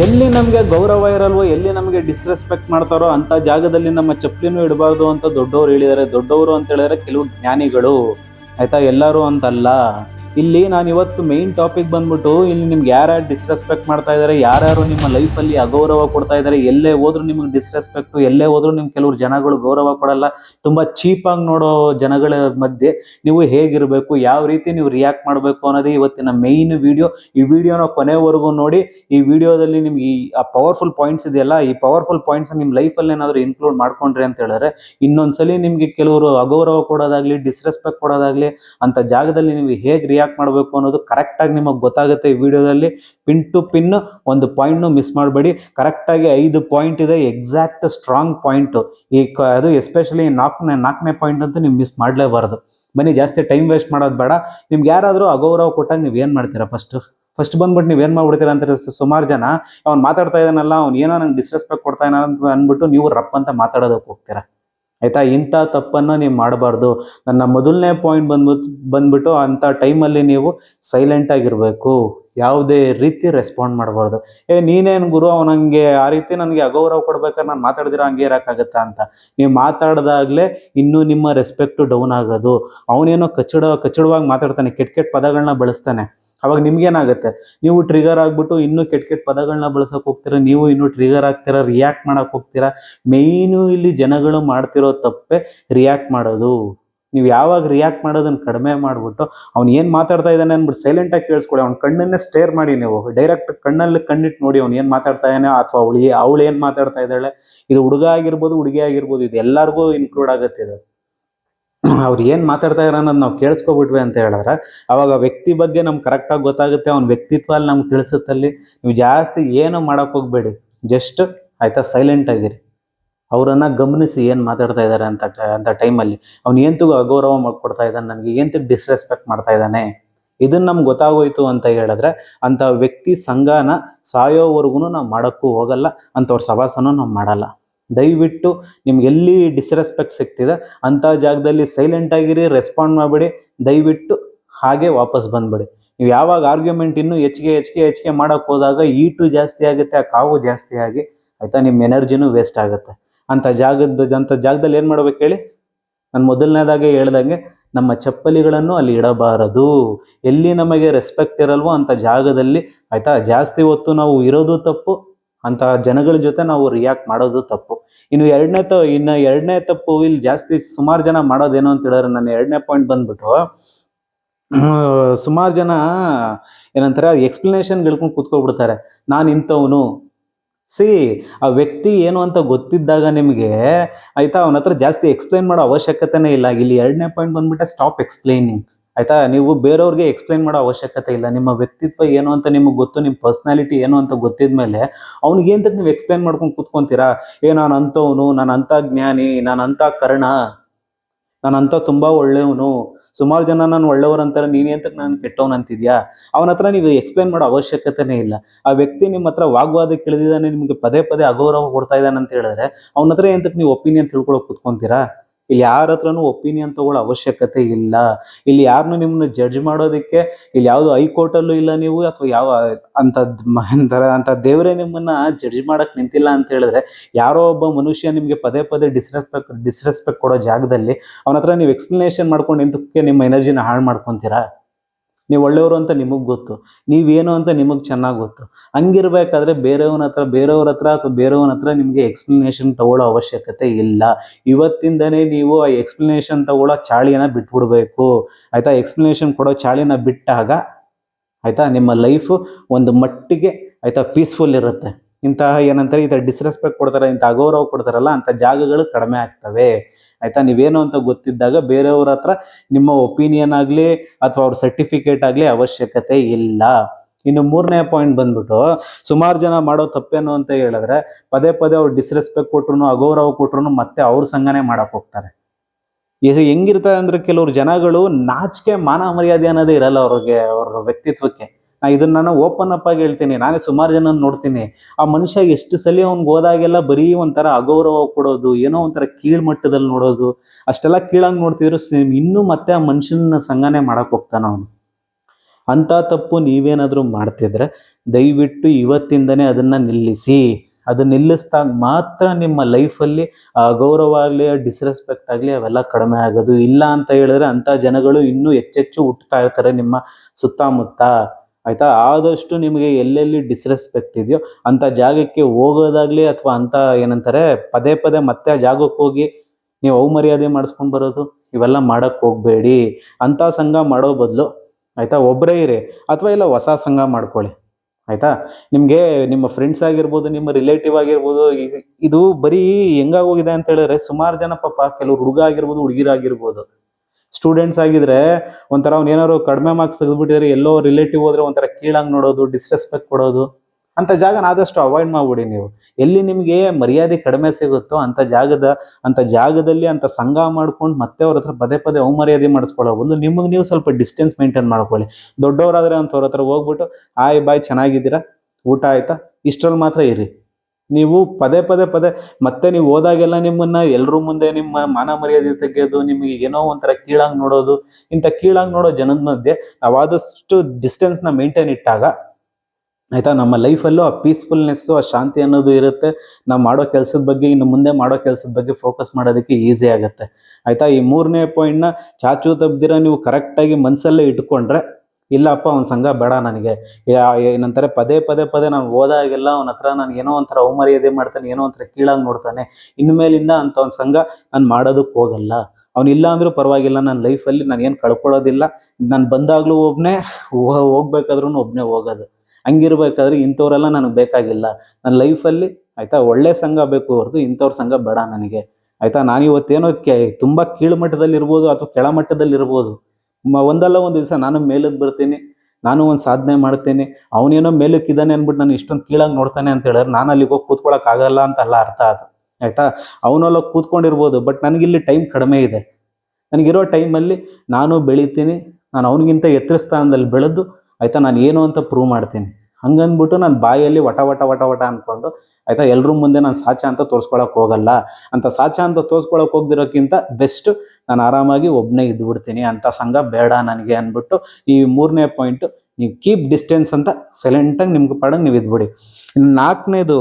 ಎಲ್ಲಿ ನಮಗೆ ಗೌರವ ಇರಲ್ವೋ, ಎಲ್ಲಿ ನಮಗೆ ಡಿಸ್ರೆಸ್ಪೆಕ್ಟ್ ಮಾಡ್ತಾರೋ ಅಂತ ಜಾಗದಲ್ಲಿ ನಮ್ಮ ಚಪ್ಪಲಿನೂ ಇಡಬಾರ್ದು ಅಂತ ದೊಡ್ಡವರು ಹೇಳಿದ್ದಾರೆ ದೊಡ್ಡವರು ಅಂತ ಹೇಳಿದ್ರೆ ಕೆಲವು ಜ್ಞಾನಿಗಳು. ಆಯಿತಾ? ಎಲ್ಲರೂ ಅಂತಲ್ಲ. ಇಲ್ಲಿ ನಾನು ಇವತ್ತು ಮೇನ್ ಟಾಪಿಕ್ ಬಂದ್ಬಿಟ್ಟು ಇಲ್ಲಿ ನಿಮ್ಗೆ ಯಾರ್ಯಾರು ಡಿಸ್ರೆಸ್ಪೆಕ್ಟ್ ಮಾಡ್ತಾ ಇದ್ದಾರೆ ಯಾರ್ಯಾರು ನಿಮ್ಮ ಲೈಫಲ್ಲಿ ಅಗೌರವ ಕೊಡ್ತಾ ಇದ್ದಾರೆ ಎಲ್ಲೇ ಹೋದ್ರು ನಿಮ್ಗೆ ಡಿಸ್ರೆಸ್ಪೆಕ್ಟು ಎಲ್ಲೇ ಹೋದ್ರು ನಿಮ್ಗೆ ಕೆಲವ್ರು ಜನಗಳು ಗೌರವ ಕೊಡಲ್ಲ. ತುಂಬಾ ಚೀಪಾಗಿ ನೋಡೋ ಜನಗಳ ಮಧ್ಯೆ ನೀವು ಹೇಗಿರಬೇಕು, ಯಾವ ರೀತಿ ನೀವು ರಿಯಾಕ್ಟ್ ಮಾಡಬೇಕು ಅನ್ನೋದೇ ಇವತ್ತಿನ ಮೇಯ್ನ್ ವಿಡಿಯೋ ಈ ವಿಡಿಯೋನ ಕೊನೆವರೆಗೂ ನೋಡಿ, ಈ ವಿಡಿಯೋದಲ್ಲಿ ನಿಮ್ಗೆ ಈ, ಆ ಪವರ್ಫುಲ್ ಪಾಯಿಂಟ್ಸ್ ಇದೆಯಲ್ಲ, ಈ ಪವರ್ಫುಲ್ ಪಾಯಿಂಟ್ಸ್ ನಿಮ್ಮ ಲೈಫಲ್ಲಿ ಏನಾದರೂ ಇನ್ಕ್ಲೂಡ್ ಮಾಡ್ಕೊಂಡ್ರಿ ಅಂತ ಹೇಳಿದ್ರೆ, ಇನ್ನೊಂದ್ಸಲಿ ನಿಮಗೆ ಕೆಲವರು ಅಗೌರವ ಕೊಡೋದಾಗ್ಲಿ ಡಿಸ್ರೆಸ್ಪೆಕ್ಟ್ ಕೊಡೋದಾಗ್ಲಿ, ಅಂತ ಜಾಗದಲ್ಲಿ ನೀವು ಹೇಗೆ ರಿಯಾಕ್ಟ್ ಮಾಡಬೇಕು ಅನ್ನೋದು ಕರೆಕ್ಟಾಗಿ ನಿಮಗೆ ಗೊತ್ತಾಗುತ್ತೆ ಈ ವಿಡಿಯೋದಲ್ಲಿ. ಪಿನ್ ಟು ಪಿನ್ ಒಂದು ಪಾಯಿಂಟ್ನು ಮಿಸ್ ಮಾಡಬೇಡಿ. ಕರೆಕ್ಟಾಗಿ ಐದು ಪಾಯಿಂಟ್ ಇದೆ ಎಕ್ಸಾಕ್ಟ್ ಸ್ಟ್ರಾಂಗ್ ಪಾಯಿಂಟು ಈ ಅದು ಎಸ್ಪೆಷಲಿ ನಾಲ್ಕನೇ ನಾಲ್ಕನೇ ಪಾಯಿಂಟ್ ಅಂತೂ ನೀವು ಮಿಸ್ ಮಾಡಲೇಬಾರ್ದು. ಬನ್ನಿ, ಜಾಸ್ತಿ ಟೈಮ್ ವೇಸ್ಟ್ ಮಾಡೋದು ಬೇಡ. ನಿಮ್ಗೆ ಯಾರಾದರೂ ಅಗೌರವ ಕೊಟ್ಟಾಗ ನೀವು ಏನು ಮಾಡ್ತೀರಾ ಫಸ್ಟು ಫಸ್ಟ್ ಬಂದ್ಬಿಟ್ಟು ನೀವು ಏನು ಮಾಡ್ಬಿಡ್ತೀರಾ ಅಂತ ಸುಮಾರು ಜನ? ಅವ್ನು ಮಾತಾಡ್ತಾ ಇದ್ದಾನಲ್ಲ, ಅವ್ನು ಏನೋ ನಂಗೆ ಡಿಸ್ರೆಸ್ಪೆಕ್ಟ್ ಕೊಡ್ತಾ ಅಂತ ಅಂದ್ಬಿಟ್ಟು ನೀವು ರಪ್ ಅಂತ ಮಾತಾಡೋದಕ್ಕೆ ಹೋಗ್ತೀರಾ? ಆಯ್ತಾ? ಇಂಥ ತಪ್ಪನ್ನು ನೀವು ಮಾಡಬಾರ್ದು. ನನ್ನ ಮೊದಲನೇ ಪಾಯಿಂಟ್ ಬಂದ್ಬಿಟ್ಟು ಬಂದ್ಬಿಟ್ಟು ಅಂಥ ಟೈಮಲ್ಲಿ ನೀವು ಸೈಲೆಂಟ್ ಆಗಿರಬೇಕು. ಯಾವುದೇ ರೀತಿ ರೆಸ್ಪಾಂಡ್ ಮಾಡಬಾರ್ದು. ಏ, ನೀನೇನು ಗುರು ಅವನಂಗೆ ಆ ರೀತಿ ನನಗೆ ಅಗೌರವ ಕೊಡ್ಬೇಕಾದ್ರೆ ನಾನು ಮಾತಾಡಿದಿರ, ಹಂಗೆ ಇರೋಕ್ಕಾಗತ್ತಾ ಅಂತ. ನೀವು ಮಾತಾಡ್ದಾಗಲೇ ಇನ್ನೂ ನಿಮ್ಮ ರೆಸ್ಪೆಕ್ಟು ಡೌನ್ ಆಗೋದು. ಅವನೇನೋ ಕಚ್ಚಡ, ಕಚ್ಚಡವಾಗಿ ಮಾತಾಡ್ತಾನೆ, ಕೆಟ್ಟ ಕೆಟ್ಟ ಪದಗಳನ್ನ ಬಳಸ್ತಾನೆ. ಅವಾಗ ನಿಮ್ಗೇನಾಗುತ್ತೆ ನೀವು ಟ್ರಿಗರ್ ಆಗ್ಬಿಟ್ಟು ಇನ್ನೂ ಕೆಟ್ಟ ಕೆಟ್ಟ ಪದಗಳನ್ನ ಬಳಸೋಕೆ ಹೋಗ್ತೀರಾ? ನೀವು ಇನ್ನೂ ಟ್ರಿಗರ್ ಆಗ್ತೀರಾ? ರಿಯಾಕ್ಟ್ ಮಾಡೋಕೆ ಹೋಗ್ತೀರಾ? ಮೇಯ್ನು ಇಲ್ಲಿ ಜನಗಳು ಮಾಡ್ತಿರೋ ತಪ್ಪೆ ರಿಯಾಕ್ಟ್ ಮಾಡೋದು. ನೀವು ಯಾವಾಗ ರಿಯಾಕ್ಟ್ ಮಾಡೋದನ್ನ ಕಡಿಮೆ ಮಾಡಿಬಿಟ್ಟು ಅವ್ನು ಏನು ಮಾತಾಡ್ತಾ ಇದ್ದಾನೆ ಅಂದ್ಬಿಟ್ಟು ಸೈಲೆಂಟಾಗಿ ಕೇಳಿಸ್ಕೊಳ್ಳಿ. ಅವ್ನ ಕಣ್ಣನ್ನೇ ಸ್ಟೇರ್ ಮಾಡಿ ನೀವು. ಡೈರೆಕ್ಟ್ ಕಣ್ಣಲ್ಲಿ ಕಣ್ಣಿಟ್ಟು ನೋಡಿ ಅವ್ನು ಏನು ಮಾತಾಡ್ತಾ ಇದ್ದಾನೆ ಅಥವಾ ಅವಳು ಅವಳು ಏನು ಮಾತಾಡ್ತಾ ಇದ್ದಾಳೆ. ಇದು ಹುಡುಗ ಆಗಿರ್ಬೋದು, ಹುಡುಗಿ ಆಗಿರ್ಬೋದು, ಇದು ಎಲ್ಲರಿಗೂ ಇನ್ಕ್ಲೂಡ್ ಆಗುತ್ತೆ ಇದು. ಅವ್ರು ಏನು ಮಾತಾಡ್ತಾ ಇರೋ ಅನ್ನೋದು ನಾವು ಕೇಳಿಸ್ಕೊಬಿಟ್ವಿ ಅಂತ ಹೇಳಿದ್ರೆ ಅವಾಗ ವ್ಯಕ್ತಿ ಬಗ್ಗೆ ನಮ್ಗೆ ಕರೆಕ್ಟಾಗಿ ಗೊತ್ತಾಗುತ್ತೆ, ಅವ್ನ ವ್ಯಕ್ತಿತ್ವ ಅಲ್ಲಿ ನಮ್ಗೆ ತಿಳಿಸುತ್ತಲ್ಲಿ ನೀವು ಜಾಸ್ತಿ ಏನು ಮಾಡೋಕೆ ಹೋಗ್ಬೇಡಿ ಜಸ್ಟ್ ಆಯಿತಾ ಸೈಲೆಂಟ್ ಆಗಿರಿ. ಅವರನ್ನು ಗಮನಿಸಿ ಏನು ಮಾತಾಡ್ತಾ ಇದ್ದಾರೆ ಅಂತ ಅಂತ ಟೈಮಲ್ಲಿ ಅವ್ನು ಏಂತಗೂ ಅಗೌರವ ಮಾಡ್ಕೊಡ್ತಾ ಇದ್ದಾನೆ ನನಗೆ ಏಂತಕ್ಕೆ ಡಿಸ್ರೆಸ್ಪೆಕ್ಟ್ ಮಾಡ್ತಾ ಇದ್ದಾನೆ ಇದನ್ನ ನಮ್ಗೆ ಗೊತ್ತಾಗೋಯ್ತು ಅಂತ ಹೇಳಿದ್ರೆ, ಅಂಥ ವ್ಯಕ್ತಿ ಸಂಘನ ಸಾಯೋವರೆಗೂ ನಾವು ಮಾಡೋಕ್ಕೂ ಹೋಗಲ್ಲ, ಅಂಥವ್ರ ಸವಾಸನೂ ನಾವು ಮಾಡಲ್ಲ. ದಯವಿಟ್ಟು ನಿಮ್ಗೆ ಎಲ್ಲಿ ಡಿಸ್ರೆಸ್ಪೆಕ್ಟ್ ಸಿಗ್ತಿದೆ ಅಂಥ ಜಾಗದಲ್ಲಿ ಸೈಲೆಂಟ್ ಆಗಿರಿ ರೆಸ್ಪಾಂಡ್ ಮಾಡಬೇಡಿ. ದಯವಿಟ್ಟು ಹಾಗೆ ವಾಪಸ್ ಬಂದ್ಬಿಡಿ. ನೀವು ಯಾವಾಗ ಆರ್ಗ್ಯುಮೆಂಟ್ ಇನ್ನೂ ಹೆಚ್ಚಿಗೆ ಹೆಚ್ಚಿಗೆ ಹೆಚ್ಚಿಗೆ ಮಾಡೋಕ್ಕೆ ಹೋದಾಗ ಈಟು ಜಾಸ್ತಿ ಆಗುತ್ತೆ, ಆ ಕಾವು ಜಾಸ್ತಿ ಆಗಿ ಆಯಿತಾ, ನಿಮ್ಮ ಎನರ್ಜಿನೂ ವೇಸ್ಟ್ ಆಗುತ್ತೆ. ಅಂಥ ಜಾಗದ ಅಂಥ ಜಾಗದಲ್ಲಿ ಏನು ಮಾಡ್ಬೇಕು ಹೇಳಿ? ನಾನು ಮೊದಲನೇದಾಗೆ ಹೇಳ್ದಂಗೆ ನಮ್ಮ ಚಪ್ಪಲಿಗಳನ್ನು ಅಲ್ಲಿ ಇಡಬಾರದು. ಎಲ್ಲಿ ನಮಗೆ ರೆಸ್ಪೆಕ್ಟ್ ಇರಲ್ವೋ ಅಂಥ ಜಾಗದಲ್ಲಿ, ಆಯಿತಾ, ಜಾಸ್ತಿ ಹೊತ್ತು ನಾವು ಇರೋದು ತಪ್ಪು ಅಂಥ ಜನಗಳ ಜೊತೆ ನಾವು ರಿಯಾಕ್ಟ್ ಮಾಡೋದು ತಪ್ಪು. ಇನ್ನು ಎರಡನೇ ತ, ಇನ್ನು ಎರಡನೇ ತಪ್ಪು ಇಲ್ಲಿ ಜಾಸ್ತಿ ಸುಮಾರು ಜನ ಮಾಡೋದೇನು ಅಂತ ಹೇಳಿದ್ರೆ ನನ್ನ ಎರಡನೇ ಪಾಯಿಂಟ್ ಬಂದ್ಬಿಟ್ಟು ಸುಮಾರು ಜನ ಏನಂತಾರೆ ಎಕ್ಸ್ಪ್ಲನೇಷನ್ ಗೆಳ್ಕೊಂಡು ಕೂತ್ಕೊಬಿಡ್ತಾರೆ ನಾನು ಇಂಥವನು. ಸಿ, ಆ ವ್ಯಕ್ತಿ ಏನು ಅಂತ ಗೊತ್ತಿದ್ದಾಗ ನಿಮಗೆ ಆಯಿತಾ ಅವನ ಹತ್ರ ಜಾಸ್ತಿ ಎಕ್ಸ್ಪ್ಲೈನ್ ಮಾಡೋ ಅವಶ್ಯಕತೆನೇ ಇಲ್ಲ. ಇಲ್ಲಿ ಎರಡನೇ ಪಾಯಿಂಟ್ ಬಂದ್ಬಿಟ್ಟೆ ಸ್ಟಾಪ್ ಎಕ್ಸ್ಪ್ಲೈನಿಂಗ್ ಆಯ್ತಾ? ನೀವು ಬೇರೆಯವ್ರಿಗೆ ಎಕ್ಸ್ಪ್ಲೈನ್ ಮಾಡೋ ಅವಶ್ಯಕತೆ ಇಲ್ಲ. ನಿಮ್ಮ ವ್ಯಕ್ತಿತ್ವ ಏನು ಅಂತ ನಿಮಗೆ ಗೊತ್ತು, ನಿಮ್ಮ ಪರ್ಸ್ನಾಲಿಟಿ ಏನು ಅಂತ ಗೊತ್ತಿದ್ಮೇಲೆ ಅವ್ನಿಗೆ ಅಂತ ನೀವು ಎಕ್ಸ್ಪ್ಲೈನ್ ಮಾಡ್ಕೊಂಡು ಕೂತ್ಕೊಂತೀರಾ? ಏ, ನಾನು ಅಂಥವನು, ನಾನು ಅಂಥ ಜ್ಞಾನಿ, ನಾನು ಅಂಥ ಕರ್ಣ, ನಾನು ಅಂಥ ತುಂಬ ಒಳ್ಳೆಯವನು, ಸುಮಾರು ಜನ ನಾನು ಒಳ್ಳೆಯವರು ಅಂತಾರೆ, ನೀನು ಅಂತ ನಾನು ಕೆಟ್ಟವನು ಅಂತಿದ್ಯಾ? ಅವನ ಹತ್ರ ನೀವು ಎಕ್ಸ್ಪ್ಲೈನ್ ಮಾಡೋ ಅವಶ್ಯಕತೆನೇ ಇಲ್ಲ. ಆ ವ್ಯಕ್ತಿ ನಿಮ್ಮ ಹತ್ರ ವಾಗ್ವಾದ ಇಳಿದಿದ್ದಾನೆ ನಿಮಗೆ ಪದೇ ಪದೇ ಅಗೌರವ ಕೊಡ್ತಾ ಇದ್ದಾನೆ ಅಂತ ಹೇಳಿದ್ರೆ ಅವನ ಹತ್ರ ಎಂತಕ್ಕೆ ನೀವು ಒಪಿನಿಯನ್ ತಿಳ್ಕೊಳ್ಳೋಕೆ ಕೂತ್ಕೊಂತೀರಾ? ಇಲ್ಲಿ ಯಾರ ಹತ್ರನೂ ಒಪಿನಿಯನ್ ತಗೊಳ್ಳೋ ಅವಶ್ಯಕತೆ ಇಲ್ಲ. ಇಲ್ಲಿ ಯಾರನ್ನು ನಿಮ್ಮನ್ನ ಜಡ್ಜ್ ಮಾಡೋದಕ್ಕೆ ಇಲ್ಲಿ ಯಾವುದು ಹೈಕೋರ್ಟಲ್ಲೂ ಇಲ್ಲ ನೀವು ಅಥವಾ ಯಾವ ಅಂಥದ್ದು ಅಂತಾರೆ ಅಂಥ ದೇವರೇ ನಿಮ್ಮನ್ನ ಜಡ್ಜ್ ಮಾಡಕ್ ನಿಂತಿಲ್ಲ ಅಂತ ಹೇಳಿದ್ರೆ ಯಾರೋ ಒಬ್ಬ ಮನುಷ್ಯ ನಿಮಗೆ ಪದೇ ಪದೇ ಡಿಸ್ರೆಸ್ಪೆಕ್ಟ್ ಡಿಸ್ರೆಸ್ಪೆಕ್ಟ್ ಕೊಡೋ ಜಾಗದಲ್ಲಿ ಅವನ ಹತ್ರ ನೀವು ಎಕ್ಸ್ಪ್ಲನೇಷನ್ ಮಾಡ್ಕೊಂಡು ನಿಂತಕ್ಕೆ ನಿಮ್ಮ ಎನರ್ಜಿನ ಹಾಳು ಮಾಡ್ಕೊತೀರಾ? ನೀವು ಒಳ್ಳೆಯವರು ಅಂತ ನಿಮಗೆ ಗೊತ್ತು, ನೀವೇನು ಅಂತ ನಿಮಗೆ ಚೆನ್ನಾಗಿ ಗೊತ್ತು. ಹಂಗಿರ್ಬೇಕಾದ್ರೆ ಬೇರೆಯವನ ಹತ್ರ, ಬೇರೆಯವ್ರ ಹತ್ರ ಅಥವಾ ಬೇರೆಯವನ ಹತ್ರ ನಿಮಗೆ ಎಕ್ಸ್ಪ್ಲನೇಷನ್ ತಗೊಳ್ಳೋ ಅವಶ್ಯಕತೆ ಇಲ್ಲ. ಇವತ್ತಿಂದನೇ ನೀವು ಆ ಎಕ್ಸ್ಪ್ಲನೇಷನ್ ತಗೊಳ್ಳೋ ಚಾಳಿಯನ್ನು ಬಿಟ್ಬಿಡ್ಬೇಕು. ಆಯಿತಾ? ಎಕ್ಸ್ಪ್ಲನೇಷನ್ ಕೊಡೋ ಚಾಳಿನ ಬಿಟ್ಟಾಗ, ಆಯಿತಾ? ನಿಮ್ಮ ಲೈಫು ಒಂದು ಮಟ್ಟಿಗೆ, ಆಯಿತಾ ಪೀಸ್ಫುಲ್ ಇರುತ್ತೆ. ಇಂತಹ ಏನಂತಾರೆ, ಈ ಥರ ಡಿಸ್ರೆಸ್ಪೆಕ್ಟ್ ಕೊಡ್ತಾರೆ, ಇಂಥ ಅಗೌರವ ಕೊಡ್ತಾರಲ್ಲ, ಅಂಥ ಜಾಗಗಳು ಕಡಿಮೆ ಆಗ್ತವೆ. ಆಯಿತಾ? ನೀವೇನು ಅಂತ ಗೊತ್ತಿದ್ದಾಗ ಬೇರೆಯವ್ರ ಹತ್ರ ನಿಮ್ಮ ಒಪಿನಿಯನ್ ಆಗಲಿ ಅಥವಾ ಅವ್ರ ಸರ್ಟಿಫಿಕೇಟ್ ಆಗಲಿ ಅವಶ್ಯಕತೆ ಇಲ್ಲ. ಇನ್ನು ಮೂರನೇ ಪಾಯಿಂಟ್ ಬಂದ್ಬಿಟ್ಟು, ಸುಮಾರು ಜನ ಮಾಡೋ ತಪ್ಪೇನು ಅಂತ ಹೇಳಿದ್ರೆ, ಪದೇ ಪದೇ ಅವ್ರು ಡಿಸ್ರೆಸ್ಪೆಕ್ಟ್ ಕೊಟ್ರು ಅಗೌರವ ಕೊಟ್ರು ಮತ್ತೆ ಅವ್ರ ಸಂಘನೆ ಮಾಡಕ್ ಹೋಗ್ತಾರೆ. ಹೆಂಗಿರ್ತಾರೆ ಅಂದ್ರೆ ಕೆಲವ್ರು ಜನಗಳು ನಾಚಿಕೆ, ಮಾನ ಮರ್ಯಾದೆ ಅನ್ನೋದೇ ಇರಲ್ಲ ಅವ್ರಿಗೆ, ಅವ್ರ ವ್ಯಕ್ತಿತ್ವಕ್ಕೆ. ನಾ ಇದನ್ನ ನಾನು ಓಪನ್ ಅಪ್ ಆಗಿ ಹೇಳ್ತೀನಿ. ನಾನೇ ಸುಮಾರು ಜನ ನೋಡ್ತೀನಿ. ಆ ಮನುಷ್ಯ ಎಷ್ಟು ಸಲ ಅವ್ನಿಗೆ ಹೋದಾಗೆಲ್ಲ ಬರೀ ಒಂಥರ ಅಗೌರವ ಕೊಡೋದು, ಏನೋ ಒಂಥರ ಕೀಳ್ ಮಟ್ಟದಲ್ಲಿ ನೋಡೋದು, ಅಷ್ಟೆಲ್ಲ ಕೀಳಂಗೆ ನೋಡ್ತಿದ್ರು ಇನ್ನೂ ಮತ್ತೆ ಆ ಮನುಷ್ಯನ ಸಂಘನೆ ಮಾಡಕ್ ಹೋಗ್ತಾನ ಅವನು. ಅಂಥ ತಪ್ಪು ನೀವೇನಾದರೂ ಮಾಡ್ತಿದ್ರೆ ದಯವಿಟ್ಟು ಇವತ್ತಿಂದನೇ ಅದನ್ನು ನಿಲ್ಲಿಸಿ. ಅದು ನಿಲ್ಲಿಸಿದಾಗ ಮಾತ್ರ ನಿಮ್ಮ ಲೈಫಲ್ಲಿ ಆ ಗೌರವ ಆಗಲಿ ಡಿಸ್ರೆಸ್ಪೆಕ್ಟ್ ಆಗಲಿ ಅವೆಲ್ಲ ಕಡಿಮೆ ಆಗೋದು. ಇಲ್ಲ ಅಂತ ಹೇಳಿದ್ರೆ ಅಂಥ ಜನಗಳು ಇನ್ನೂ ಹೆಚ್ಚೆಚ್ಚು ಹುಟ್ಟುತ್ತಾ ಇರ್ತಾರೆ ನಿಮ್ಮ ಸುತ್ತಮುತ್ತ. ಆಯಿತಾ? ಆದಷ್ಟು ನಿಮಗೆ ಎಲ್ಲೆಲ್ಲಿ ಡಿಸ್ರೆಸ್ಪೆಕ್ಟ್ ಇದೆಯೋ ಅಂಥ ಜಾಗಕ್ಕೆ ಹೋಗೋದಾಗ್ಲಿ ಅಥವಾ ಅಂಥ ಏನಂತಾರೆ, ಪದೇ ಪದೇ ಮತ್ತೆ ಆ ಜಾಗಕ್ಕೆ ಹೋಗಿ ನೀವು ಅವಮರ್ಯಾದೆ ಮಾಡಿಸ್ಕೊಂಡು ಬರೋದು, ಇವೆಲ್ಲ ಮಾಡೋಕ್ಕೆ ಹೋಗಬೇಡಿ. ಅಂಥ ಸಂಘ ಮಾಡೋ ಬದಲು, ಆಯಿತಾ? ಒಬ್ಬರೇ ಇರಿ. ಅಥವಾ ಇಲ್ಲ, ಹೊಸ ಸಂಘ ಮಾಡ್ಕೊಳ್ಳಿ. ಆಯಿತಾ? ನಿಮಗೆ ನಿಮ್ಮ ಫ್ರೆಂಡ್ಸ್ ಆಗಿರ್ಬೋದು, ನಿಮ್ಮ ರಿಲೇಟಿವ್ ಆಗಿರ್ಬೋದು ಇದು ಬರೀ ಹೆಂಗಾಗೋಗಿದೆ ಅಂತ ಹೇಳಿದ್ರೆ, ಸುಮಾರು ಜನ ಪಾಪ ಕೆಲವ್ರು ಹುಡುಗ ಆಗಿರ್ಬೋದು ಹುಡುಗಿರಾಗಿರ್ಬೋದು ಸ್ಟೂಡೆಂಟ್ಸ್ ಆಗಿದ್ರೆ ಒಂಥರ ಅವ್ನು ಏನಾದ್ರು ಕಡಿಮೆ ಮಾರ್ಕ್ಸ್ ತೆಗೆದ್ಬಿಟ್ಟಿದ್ರೆ ಎಲ್ಲೋ ರಿಲೇಟಿವ್ ಹೋದ್ರೆ ಒಂಥರ ಕೀಳಾಗಿ ನೋಡೋದು ಡಿಸ್ರೆಸ್ಪೆಕ್ಟ್ ಕೊಡೋದು. ಅಂತ ಜಾಗನ ಆದಷ್ಟು ಅವಾಯ್ಡ್ ಮಾಡ್ಬಿಡಿ ನೀವು. ಎಲ್ಲಿ ನಿಮಗೆ ಮರ್ಯಾದೆ ಕಡಿಮೆ ಸಿಗುತ್ತೋ ಅಂತ ಜಾಗದ, ಅಂತ ಜಾಗದಲ್ಲಿ ಅಂತ ಸಂಘ ಮಾಡ್ಕೊಂಡು ಮತ್ತೆ ಅವ್ರ ಹತ್ರ ಪದೇ ಪದೇ ಅವಮರ್ಯಾದೆ ಮಾಡಿಸ್ಕೊಳ್ಳೋ ಬದಲು ನಿಮಗೆ ನೀವು ಸ್ವಲ್ಪ ಡಿಸ್ಟೆನ್ಸ್ ಮೇಂಟೈನ್ ಮಾಡ್ಕೊಳ್ಳಿ. ದೊಡ್ಡವರಾದ್ರೆ ಅವ್ರ ಹತ್ರ ಹೋಗ್ಬಿಟ್ಟು, ಆಯ್ ಬಾಯ್, ಚೆನ್ನಾಗಿದ್ದೀರಾ? ಊಟ ಆಯ್ತಾ? ಇಷ್ಟರಲ್ಲಿ ಮಾತ್ರ ಇರಿ. ನೀವು ಪದೇ ಪದೇ ಪದೇ ಮತ್ತೆ ನೀವು ಹೋದಾಗೆಲ್ಲ ನಿಮ್ಮನ್ನ ಎಲ್ಲರೂ ಮುಂದೆ ನಿಮ್ಮ ಮಾನ ಮರ್ಯಾದೆ ತೆಗೆಯೋದು ನಿಮಗೆ ಏನೋ ಒಂಥರ ಕೀಳಾಗಿ ನೋಡೋದು, ಇಂಥ ಕೀಳಾಗಿ ನೋಡೋ ಜನದ ಮಧ್ಯೆ ನಾವಾದಷ್ಟು ಡಿಸ್ಟೆನ್ಸ್ನ ಮೇಂಟೈನ್ ಇಟ್ಟಾಗ ಆಯಿತಾ, ನಮ್ಮ ಲೈಫಲ್ಲೂ ಆ ಪೀಸ್ಫುಲ್ನೆಸ್ಸು ಆ ಶಾಂತಿ ಅನ್ನೋದು ಇರುತ್ತೆ. ನಾವು ಮಾಡೋ ಕೆಲಸದ ಬಗ್ಗೆ, ಇನ್ನು ಮುಂದೆ ಮಾಡೋ ಕೆಲಸದ ಬಗ್ಗೆ ಫೋಕಸ್ ಮಾಡೋದಕ್ಕೆ ಈಸಿ ಆಗುತ್ತೆ. ಆಯಿತಾ, ಈ ಮೂರನೇ ಪಾಯಿಂಟ್ನ ಚಾಚು ತಪ್ಪದಿರ ನೀವು ಕರೆಕ್ಟಾಗಿ ಮನಸ್ಸಲ್ಲೇ ಇಟ್ಕೊಂಡ್ರೆ ಇಲ್ಲಪ್ಪ, ಅವ್ನ ಸಂಘ ಬೇಡ ನನಗೆ. ಏನಂತಾರೆ, ಪದೇ ಪದೇ ಪದೇ ನಾನು ಹೋದಾಗೆಲ್ಲ ಅವನ ಹತ್ರ ನಾನು ಏನೋ ಒಂಥರ ಅವಮರ್ಯಾದೆ ಮಾಡ್ತಾನೆ, ಏನೋ ಒಂಥರ ಕೀಳಾಗಿ ನೋಡ್ತಾನೆ. ಇನ್ಮೇಲಿಂದ ಅಂತ ಒಂದು ಸಂಘ ನಾನು ಮಾಡೋದಕ್ಕೆ ಹೋಗಲ್ಲ. ಅವನಿಲ್ಲ ಅಂದ್ರೂ ಪರವಾಗಿಲ್ಲ ನನ್ನ ಲೈಫಲ್ಲಿ ನಾನು ಏನು ಕಳ್ಕೊಳ್ಳೋದಿಲ್ಲ. ನಾನು ಬಂದಾಗಲೂ ಒಬ್ಬನೇ ಹೋಗ್ಬೇಕಾದ್ರೂ ಒಬ್ಬನೇ ಹೋಗೋದು. ಹಂಗಿರ್ಬೇಕಾದ್ರೆ ಇಂಥವರೆಲ್ಲ ನನಗೆ ಬೇಕಾಗಿಲ್ಲ. ನನ್ನ ಲೈಫಲ್ಲಿ, ಆಯಿತಾ, ಒಳ್ಳೆ ಸಂಘ ಬೇಕು ಹೊರತು ಇಂಥವ್ರ ಸಂಘ ಬೇಡ ನನಗೆ. ಆಯಿತಾ, ನಾನು ಇವತ್ತೇನೋ ಕೆ, ತುಂಬ ಕೀಳುಮಟ್ಟದಲ್ಲಿ ಇರ್ಬೋದು ಅಥವಾ ಕೆಳಮಟ್ಟದಲ್ಲಿ ಇರ್ಬೋದು ಒಂದಲ್ಲ ಒಂದು ದಿವಸ ನಾನು ಮೇಲಕ್ಕೆ ಬರ್ತೀನಿ, ನಾನು ಒಂದು ಸಾಧನೆ ಮಾಡ್ತೀನಿ, ಅವನೇನೋ ಮೇಲಕ್ಕಿದ್ದಾನೆ ಅಂದ್ಬಿಟ್ಟು ನಾನು ಇಷ್ಟೊಂದು ಕೀಳಾಗಿ ನೋಡ್ತಾನೆ ಅಂತ ಹೇಳಿದ್ರೆ ನಾನು ಅಲ್ಲಿಗೆ ಹೋಗಿ ಕೂತ್ಕೊಳ್ಳೋಕೆ ಆಗಲ್ಲ ಅಂತಲ್ಲ ಅರ್ಥ ಅದು ಆಯಿತಾ? ಅವನಲ್ಲ ಕೂತ್ಕೊಂಡಿರ್ಬೋದು, ಬಟ್ ನನಗಿಲ್ಲಿ ಟೈಮ್ ಕಡಿಮೆ ಇದೆ. ನನಗಿರೋ ಟೈಮಲ್ಲಿ ನಾನು ಬೆಳಿತೀನಿ, ನಾನು ಅವನಿಗಿಂತ ಎತ್ತರ ಸ್ಥಾನದಲ್ಲಿ ಬೆಳೆದು, ಆಯಿತಾ, ನಾನು ಏನು ಅಂತ ಪ್ರೂವ್ ಮಾಡ್ತೀನಿ. ಹಂಗಂದ್ಬಿಟ್ಟು ನಾನು ಬಾಯಲ್ಲಿ ವಟ ವಟ ವಟ ವಟ ಅಂದ್ಕೊಂಡು ಆಯಿತಾ, ಎಲ್ರ ಮುಂದೆ ನಾನು ಸಾಚ ಅಂತ ತೋರಿಸ್ಕೊಳಕ್ಕೆ ಹೋಗಲ್ಲ. ಅಂತ ಸಾಚ ಅಂತ ತೋರಿಸ್ಕೊಳಕ್ಕೆ ಹೋಗ್ದಿರೋಕ್ಕಿಂತ ಬೆಸ್ಟ್ ನಾನು ಆರಾಮಾಗಿ ಒಬ್ಬನೇ ಇದ್ಬಿಡ್ತೀನಿ. ಅಂತ ಸಂಘ ಬೇಡ ನನಗೆ ಅಂದ್ಬಿಟ್ಟು ಈ ಮೂರನೇ ಪಾಯಿಂಟು ನೀವು ಕೀಪ್ ಡಿಸ್ಟೆನ್ಸ್ ಅಂತ ಸೈಲೆಂಟಾಗಿ ನಿಮ್ಗೆ ಪಾಡಂಗೆ ನೀವು ಇದ್ಬಿಡಿ. ನಾಲ್ಕನೇದು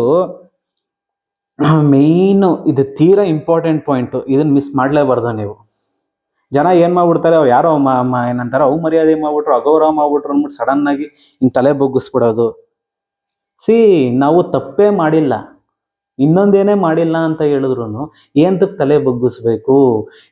ಮೇಯ್ನು ಇದು ತೀರಾ ಇಂಪಾರ್ಟೆಂಟ್ ಪಾಯಿಂಟು ಇದನ್ನು ಮಿಸ್ ಮಾಡಲೇಬಾರ್ದು ನೀವು. ಜನ ಏನು ಮಾಡ್ಬಿಡ್ತಾರೆ, ಅವ್ರು ಯಾರೋ ಏನಂತಾರೆ, ಅವು ಮರ್ಯಾದೆ ಮಾಡ್ಬಿಟ್ರು, ಅಗೌರವ ಮಾಡ್ಬಿಟ್ರು ಅಂದ್ಬಿಟ್ಟು ಸಡನ್ನಾಗಿ ಹಿಂಗೆ ತಲೆ ಬಗ್ಗಿಸ್ಬಿಡೋದು. ಸಿ ನಾವು ತಪ್ಪೇ ಮಾಡಿಲ್ಲ. ಇನ್ನೊಂದೇನೇ ಮಾಡಿಲ್ಲ ಅಂತ ಹೇಳಿದ್ರು ಏನಂತಕ್ಕೆ ತಲೆ ಬಗ್ಗಿಸ್ಬೇಕು?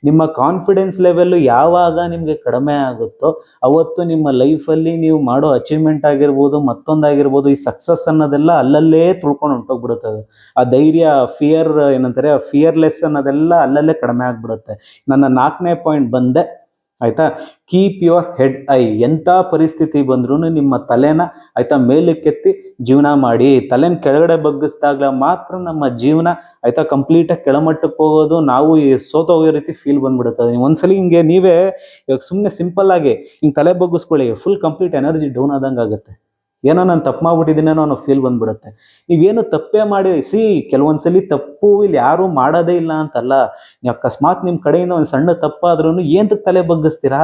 ನಿಮ್ಮ ಕಾನ್ಫಿಡೆನ್ಸ್ ಲೆವೆಲ್ಲು ಯಾವಾಗ ನಿಮಗೆ ಕಡಿಮೆ ಆಗುತ್ತೋ ಅವತ್ತು ನಿಮ್ಮ ಲೈಫಲ್ಲಿ ನೀವು ಮಾಡೋ ಅಚೀವ್ಮೆಂಟ್ ಆಗಿರ್ಬೋದು, ಮತ್ತೊಂದಾಗಿರ್ಬೋದು, ಈ ಸಕ್ಸಸ್ ಅನ್ನೋದೆಲ್ಲ ಅಲ್ಲಲ್ಲೇ ತುಳ್ಕೊಂಡು ಹೊಂಟೋಗ್ಬಿಡುತ್ತೆ ಆ ಧೈರ್ಯ ಫಿಯರ್ ಏನಂತಾರೆ ಫಿಯರ್ಲೆಸ್ ಅನ್ನೋದೆಲ್ಲ ಅಲ್ಲಲ್ಲೇ ಕಡಿಮೆ ಆಗಿಬಿಡುತ್ತೆ. ನನ್ನ ನಾಲ್ಕನೇ ಪಾಯಿಂಟ್ ಬಂದೆ. ಆಯಿತಾ? ಕೀಪ್ ಯುವರ್ ಹೆಡ್ ಐ ಎಂಥ ಪರಿಸ್ಥಿತಿ ಬಂದ್ರೂ ನಿಮ್ಮ ತಲೆನ ಆಯಿತಾ ಮೇಲಕ್ಕೆತ್ತಿ ಜೀವನ ಮಾಡಿ. ತಲೆನ ಕೆಳಗಡೆ ಬಗ್ಗಿಸಿದಾಗ ಮಾತ್ರ ನಮ್ಮ ಜೀವನ ಆಯಿತಾ ಕಂಪ್ಲೀಟಾಗಿ ಕೆಳಮಟ್ಟಕ್ಕೆ ಹೋಗೋದು ನಾವು ಸೋತೋಗೋ ರೀತಿ ಫೀಲ್ ಬಂದ್ಬಿಡುತ್ತದೆ. ನೀವು ಒಂದ್ಸಲಿ ಹಿಂಗೆ ನೀವೇ ಇವಾಗ ಸುಮ್ಮನೆ ಸಿಂಪಲ್ ಆಗಿ ಹಿಂಗೆ ತಲೆ ಬಗ್ಗಿಸ್ಕೊಳ್ಳಿ. ಫುಲ್ ಕಂಪ್ಲೀಟ್ ಎನರ್ಜಿ ಡೌನ್ ಆದಂಗೆ ಆಗುತ್ತೆ ಏನೋ ನಾನು ತಪ್ಪು ಮಾಡ್ಬಿಟ್ಟಿದ್ದೀನೇನೋ ಅನ್ನೋ ಫೀಲ್ ಬಂದ್ಬಿಡುತ್ತೆ. ನೀವೇನು ತಪ್ಪೇ ಮಾಡಿ, ಸಿ, ಕೆಲವೊಂದ್ಸಲಿ ತಪ್ಪು ಇಲ್ಲಿ ಯಾರೂ ಮಾಡೋದೇ ಇಲ್ಲ ಅಂತಲ್ಲ. ನೀವು ಅಕಸ್ಮಾತ್ ನಿಮ್ಮ ಕಡೆಯಿಂದ ಒಂದು ಸಣ್ಣ ತಪ್ಪಾದ್ರೂ ಏನಕ್ಕೆ ತಲೆ ಬಗ್ಗಿಸ್ತೀರಾ?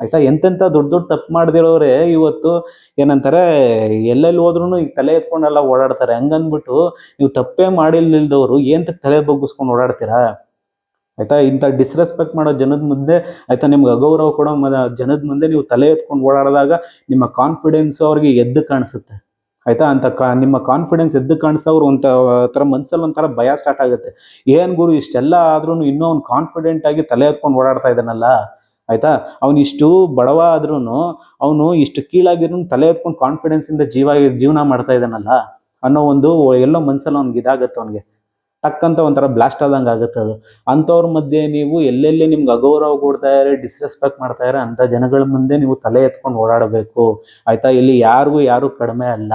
ಆಯ್ತಾ? ಎಂತೆಂಥ ದೊಡ್ಡ ದೊಡ್ಡ ತಪ್ಪು ಮಾಡದಿರೋರೆ ಇವತ್ತು? ಏನಂತಾರೆ, ಎಲ್ಲೆಲ್ಲಿ ಹೋದ್ರೂ ಈಗ ತಲೆ ಎತ್ಕೊಂಡೆಲ್ಲ ಓಡಾಡ್ತಾರೆ. ಹಂಗಂದ್ಬಿಟ್ಟು ನೀವು ತಪ್ಪೇ ಮಾಡಿಲ್ದವರು ಏನಕ್ಕೆ ತಲೆ ಬಗ್ಗಿಸ್ಕೊಂಡು ಓಡಾಡ್ತೀರಾ? ಆಯ್ತಾ? ಇಂಥ ಡಿಸ್ರೆಸ್ಪೆಕ್ಟ್ ಮಾಡೋ ಜನದ ಮುಂದೆ, ಆಯ್ತಾ, ನಿಮ್ಗೆ ಅಗೌರವ ಕೊಡೋ ಜನದ ಮುಂದೆ ನೀವು ತಲೆ ಎತ್ಕೊಂಡು ಓಡಾಡಿದಾಗ ನಿಮ್ಮ ಕಾನ್ಫಿಡೆನ್ಸ್ ಅವ್ರಿಗೆ ಎದ್ದು ಕಾಣಿಸುತ್ತೆ. ಆಯ್ತಾ? ಅಂತ ಕಾ, ನಿಮ್ಮ ಕಾನ್ಫಿಡೆನ್ಸ್ ಎದ್ದು ಕಾಣಿಸ್ತಾ ಅವ್ರು ಒಂಥ ಥರ ಮನ್ಸಲ್ಲಿ ಒಂಥರ ಭಯ ಸ್ಟಾರ್ಟ್ ಆಗುತ್ತೆ. ಏನು ಗುರು, ಇಷ್ಟೆಲ್ಲ ಆದ್ರೂ ಇನ್ನೂ ಅವ್ನು ಕಾನ್ಫಿಡೆಂಟ್ ಆಗಿ ತಲೆ ಎತ್ಕೊಂಡು ಓಡಾಡ್ತಾ ಇದ್ದಾನಲ್ಲ? ಆಯ್ತಾ? ಅವ್ನು ಇಷ್ಟು ಬಡವ ಆದ್ರೂ ಅವನು ಇಷ್ಟು ಕೀಳಾಗಿರೂ ತಲೆ ಎತ್ಕೊಂಡು ಕಾನ್ಫಿಡೆನ್ಸಿಂದ ಜೀವ, ಜೀವನ ಮಾಡ್ತಾ ಇದ್ದಾನಲ್ಲ? ಅನ್ನೋ ಒಂದು ಎಲ್ಲೋ ಮನ್ಸಲ್ಲಿ ಅವ್ನಿಗೆ ಇದಾಗುತ್ತೆ ಅವ್ನಿಗೆ. ಟಕ್ಕಂತ ಒಂಥರ ಬ್ಲಾಸ್ಟ್ ಆದಂಗೆ ಆಗುತ್ತೆ ಅದು. ಅಂಥವ್ರ ಮಧ್ಯೆ ನೀವು ಎಲ್ಲೆಲ್ಲಿ ನಿಮ್ಗೆ ಅಗೌರವ ಕೊಡ್ತಾ ಇದ್ದಾರೆ ಡಿಸ್ರೆಸ್ಪೆಕ್ಟ್ ಮಾಡ್ತಾ ಇದಾರೆ, ಅಂಥ ಜನಗಳ ಮುಂದೆ ನೀವು ತಲೆ ಎತ್ಕೊಂಡು ಓಡಾಡಬೇಕು. ಆಯ್ತಾ? ಇಲ್ಲಿ ಯಾರಿಗೂ ಯಾರು ಕಡಿಮೆ ಅಲ್ಲ.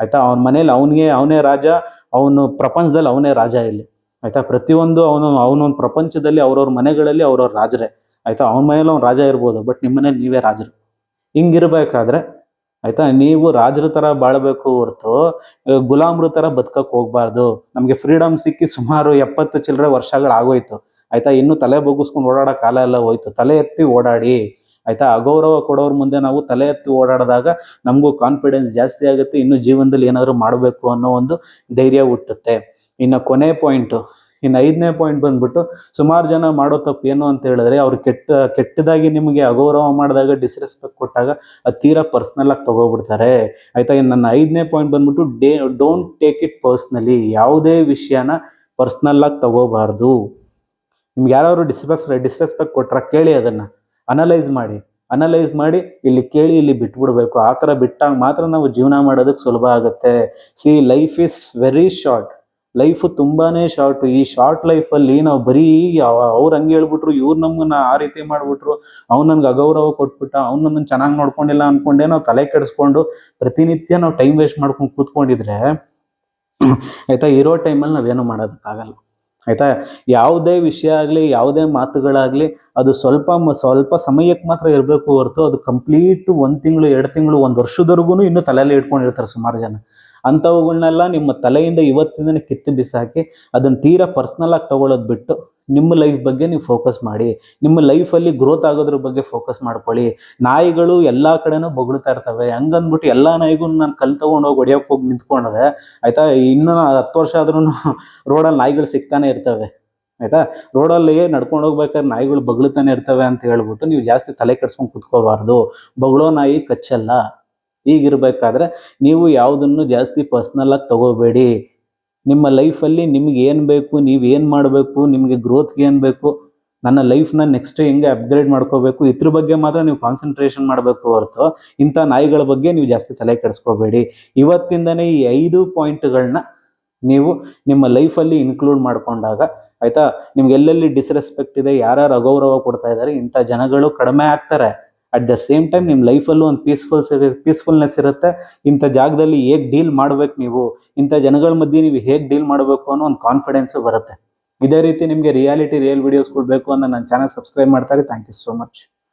ಆಯ್ತಾ? ಅವ್ನ ಮನೇಲಿ ಅವನಿಗೆ ಅವನೇ ರಾಜ, ಅವನು ಪ್ರಪಂಚದಲ್ಲಿ ಅವನೇ ರಾಜ ಇಲ್ಲಿ. ಆಯ್ತಾ? ಪ್ರತಿಯೊಂದು ಅವನು, ಅವನೊಂದು ಪ್ರಪಂಚದಲ್ಲಿ ಅವ್ರವ್ರ ಮನೆಗಳಲ್ಲಿ ಅವ್ರವ್ರ ರಾಜರೇ. ಆಯ್ತಾ? ಅವನ ಮನೇಲಿ ಅವ್ನು ರಾಜ ಇರ್ಬೋದು, ಬಟ್ ನಿಮ್ಮ ಮನೇಲಿ ನೀವೇ ರಾಜರು. ಹಿಂಗಿರ್ಬೇಕಾದ್ರೆ ಆಯ್ತಾ? ನೀವು ರಾಜರ ಥರ ಬಾಳಬೇಕು ಹೊರತು ಗುಲಾಮರ ಥರ ಬದುಕಕ್ಕೆ ಹೋಗ್ಬಾರ್ದು. ನಮಗೆ ಫ್ರೀಡಮ್ ಸಿಕ್ಕಿ ಸುಮಾರು ಎಪ್ಪತ್ತು ಚಿಲ್ಲರೆ ವರ್ಷಗಳು ಆಗೋಯ್ತು. ಆಯ್ತಾ? ಇನ್ನೂ ತಲೆ ಬಗ್ಗಿಸ್ಕೊಂಡು ಓಡಾಡೋ ಕಾಲ ಎಲ್ಲ ಹೋಯ್ತು. ತಲೆ ಎತ್ತಿ ಓಡಾಡಿ. ಆಯ್ತಾ? ಅಗೌರವ ಕೊಡೋರ ಮುಂದೆ ನಾವು ತಲೆ ಎತ್ತಿ ಓಡಾಡಿದಾಗ ನಮಗೂ ಕಾನ್ಫಿಡೆನ್ಸ್ ಜಾಸ್ತಿ ಆಗುತ್ತೆ. ಇನ್ನು ಜೀವನದಲ್ಲಿ ಏನಾದರೂ ಮಾಡಬೇಕು ಅನ್ನೋ ಒಂದು ಧೈರ್ಯ ಹುಟ್ಟುತ್ತೆ. ಇನ್ನು ಕೊನೆ ಪಾಯಿಂಟು ಇನ್ನು ಐದನೇ ಪಾಯಿಂಟ್ ಬಂದ್ಬಿಟ್ಟು ಸುಮಾರು ಜನ ಮಾಡೋ ತಪ್ಪು ಏನು ಅಂತ ಹೇಳಿದ್ರೆ ಅವ್ರು ಕೆಟ್ಟ, ಕೆಟ್ಟದಾಗಿ ನಿಮಗೆ ಅಗೌರವ ಮಾಡಿದಾಗ ಡಿಸ್ರೆಸ್ಪೆಕ್ಟ್ ಕೊಟ್ಟಾಗ ಅದು ತೀರಾ ಪರ್ಸ್ನಲ್ ಆಗಿ ತಗೋಬಿಡ್ತಾರೆ ಆಯ್ತಾ? ಇನ್ನು ನನ್ನ ಐದನೇ ಪಾಯಿಂಟ್ ಬಂದ್ಬಿಟ್ಟು they don't take it personally ಯಾವುದೇ ವಿಷಯನ ಪರ್ಸ್ನಲ್ ಆಗಿ ತಗೋಬಾರ್ದು. ನಿಮ್ಗೆ ಯಾರಾದ್ರು ಡಿಸ್ರೆಸ್ ಡಿಸ್ರೆಸ್ಪೆಕ್ಟ್ ಕೊಟ್ರ ಕೇಳಿ ಅದನ್ನು. ಅನಲೈಸ್ ಮಾಡಿ. ಅನಲೈಸ್ ಮಾಡಿ, ಇಲ್ಲಿ ಕೇಳಿ, ಇಲ್ಲಿ ಬಿಟ್ಬಿಡ್ಬೇಕು. ಆ ಥರ ಬಿಟ್ಟಾಗ ಮಾತ್ರ ನಾವು ಜೀವನ ಮಾಡೋದಕ್ಕೆ ಸುಲಭ ಆಗುತ್ತೆ. See life is very short life ತುಂಬಾನೇ ಶಾರ್ಟ್ ಈ ಶಾರ್ಟ್ ಲೈಫಲ್ಲಿ ನಾವು ಬರೀ ಅವ್ರು ಹಂಗೆ ಹೇಳ್ಬಿಟ್ರು, ಇವ್ರು ನಮ್ಗನ್ನ ಆ ರೀತಿ ಮಾಡ್ಬಿಟ್ರು, ಅವ್ನು ನನ್ಗೆ ಅಗೌರವ ಕೊಟ್ಬಿಟ್ಟ, ಅವ್ನು ನನ್ನನ್ನು ಚೆನ್ನಾಗಿ ನೋಡ್ಕೊಂಡಿಲ್ಲ ಅನ್ಕೊಂಡೆ, ನಾವು ತಲೆ ಕೆಡಿಸ್ಕೊಂಡು ಪ್ರತಿನಿತ್ಯ ನಾವು ಟೈಮ್ ವೇಸ್ಟ್ ಮಾಡ್ಕೊಂಡು ಕೂತ್ಕೊಂಡಿದ್ರೆ, ಆಯ್ತಾ, ಇರೋ ಟೈಮಲ್ಲಿ ನಾವೇನು ಮಾಡೋದಕ್ಕಾಗಲ್ಲ. ಆಯ್ತಾ, ಯಾವುದೇ ವಿಷಯ ಆಗಲಿ, ಯಾವುದೇ ಮಾತುಗಳಾಗಲಿ, ಅದು ಸ್ವಲ್ಪ ಸ್ವಲ್ಪ ಸಮಯಕ್ಕೆ ಮಾತ್ರ ಇರಬೇಕು ಹೊರತು, ಅದು ಕಂಪ್ಲೀಟ್ ಒಂದು ತಿಂಗಳು, ಎರಡು ತಿಂಗಳು, ಒಂದು ವರ್ಷದವರೆಗೂ ಇನ್ನೂ ತಲೆಯಲ್ಲಿ ಇಟ್ಕೊಂಡಿರ್ತಾರೆ ಸುಮಾರು ಜನ. ಅಂಥವುಗಳನ್ನೆಲ್ಲ ನಿಮ್ಮ ತಲೆಯಿಂದ ಇವತ್ತಿಂದನೇ ಕಿತ್ತು ಬಿಸಾಕಿ ಅದನ್ನು ತೀರಾ ಪರ್ಸ್ನಲಾಗಿ ತಗೊಳ್ಳೋದು ಬಿಟ್ಟು ನಿಮ್ಮ ಲೈಫ್ ಬಗ್ಗೆ ನೀವು ಫೋಕಸ್ ಮಾಡಿ. ನಿಮ್ಮ ಲೈಫಲ್ಲಿ ಗ್ರೋತ್ ಆಗೋದ್ರ ಬಗ್ಗೆ ಫೋಕಸ್ ಮಾಡ್ಕೊಳ್ಳಿ. ನಾಯಿಗಳು ಎಲ್ಲ ಕಡೆನೂ ಬೊಗಳ್ತಾ ಇರ್ತವೆ. ಹಂಗಂದ್ಬಿಟ್ಟು ಎಲ್ಲ ನಾಯಿಗೂ ನಾನು ಕಲ್ ತೊಗೊಂಡು ಹೋಗಿ ಹೊಡಿಯೋಕೆ ಹೋಗಿ ನಿಂತ್ಕೊಂಡ್ರೆ ಆಯಿತಾ? ಇನ್ನೂ ಹತ್ತು ವರ್ಷ ಆದ್ರೂ ರೋಡಲ್ಲಿ ನಾಯಿಗಳು ಸಿಗ್ತಾನೆ ಇರ್ತವೆ. ಆಯಿತಾ? ರೋಡಲ್ಲಿ ನಡ್ಕೊಂಡು ಹೋಗ್ಬೇಕಾದ್ರೆ ನಾಯಿಗಳು ಬಗ್ಳುತ್ತಾನೆ ಇರ್ತವೆ ಅಂತ ಹೇಳ್ಬಿಟ್ಟು ನೀವು ಜಾಸ್ತಿ ತಲೆ ಕೆಡ್ಸ್ಕೊಂಡು ಕುತ್ಕೋಬಾರ್ದು. ಬಗಳೋ ನಾಯಿ ಕಚ್ಚಲ್ಲ. ಹೀಗಿರ್ಬೇಕಾದ್ರೆ ನೀವು ಯಾವುದನ್ನು ಜಾಸ್ತಿ ಪರ್ಸ್ನಲ್ ಆಗಿ ತಗೋಬೇಡಿ. ನಿಮ್ಮ ಲೈಫಲ್ಲಿ ನಿಮ್ಗೆ ಏನು ಬೇಕು, ನೀವು ಏನು ಮಾಡಬೇಕು, ನಿಮಗೆ ಗ್ರೋತ್ಗೆ ಏನು ಬೇಕು, ನನ್ನ ಲೈಫ್ನ ನೆಕ್ಸ್ಟ್ ಹೆಂಗೆ ಅಪ್ಗ್ರೇಡ್ ಮಾಡ್ಕೋಬೇಕು, ಇದ್ರ ಬಗ್ಗೆ ಮಾತ್ರ ನೀವು ಕಾನ್ಸಂಟ್ರೇಷನ್ ಮಾಡಬೇಕು ಹೊರತು ಇಂಥ ನಾಯಿಗಳ ಬಗ್ಗೆ ನೀವು ಜಾಸ್ತಿ ತಲೆ ಕೆಡಿಸ್ಕೋಬೇಡಿ. ಇವತ್ತಿಂದನೇ ಈ ಐದು ಪಾಯಿಂಟ್ಗಳನ್ನ ನೀವು ನಿಮ್ಮ ಲೈಫಲ್ಲಿ ಇನ್ಕ್ಲೂಡ್ ಮಾಡಿಕೊಂಡಾಗ ಆಯಿತಾ? ನಿಮ್ಗೆ ಎಲ್ಲೆಲ್ಲಿ ಡಿಸ್ರೆಸ್ಪೆಕ್ಟ್ ಇದೆ, ಯಾರ್ಯಾರು ಅಗೌರವ ಕೊಡ್ತಾ ಇದ್ದಾರೆ, ಇಂಥ ಜನಗಳು ಕಡಿಮೆ ಆಗ್ತಾರೆ. ಅಟ್ ದ ಸೇಮ್ ಟೈಮ್ ನಿಮ್ಮ ಲೈಫಲ್ಲೂ ಒಂದು ಪೀಸ್ಫುಲ್ ಪೀಸ್ಫುಲ್ನೆಸ್ ಇರುತ್ತೆ. ಇಂಥ ಜಾಗದಲ್ಲಿ ಹೇಗೆ ಡೀಲ್ ಮಾಡ್ಬೇಕು ನೀವು? ಇಂಥ ಜನಗಳ ಮಧ್ಯೆ ನೀವು ಹೇಗೆ ಡೀಲ್ ಮಾಡಬೇಕು ಅನ್ನೋ ಒಂದು ಕಾನ್ಫಿಡೆನ್ಸು ಬರುತ್ತೆ. ಇದೇ ರೀತಿ ನಿಮಗೆ ರಿಯಾಲಿಟಿ ರಿಯಲ್ ವಿಡಿಯೋಸ್ಗಳು ಬೇಕು ಅಂತ ನನ್ನ ಚಾನಲ್ ಸಬ್ಸ್ಕ್ರೈಬ್ ಮಾಡ್ತಾರೆ ಥ್ಯಾಂಕ್ ಯು ಸೋ ಮಚ್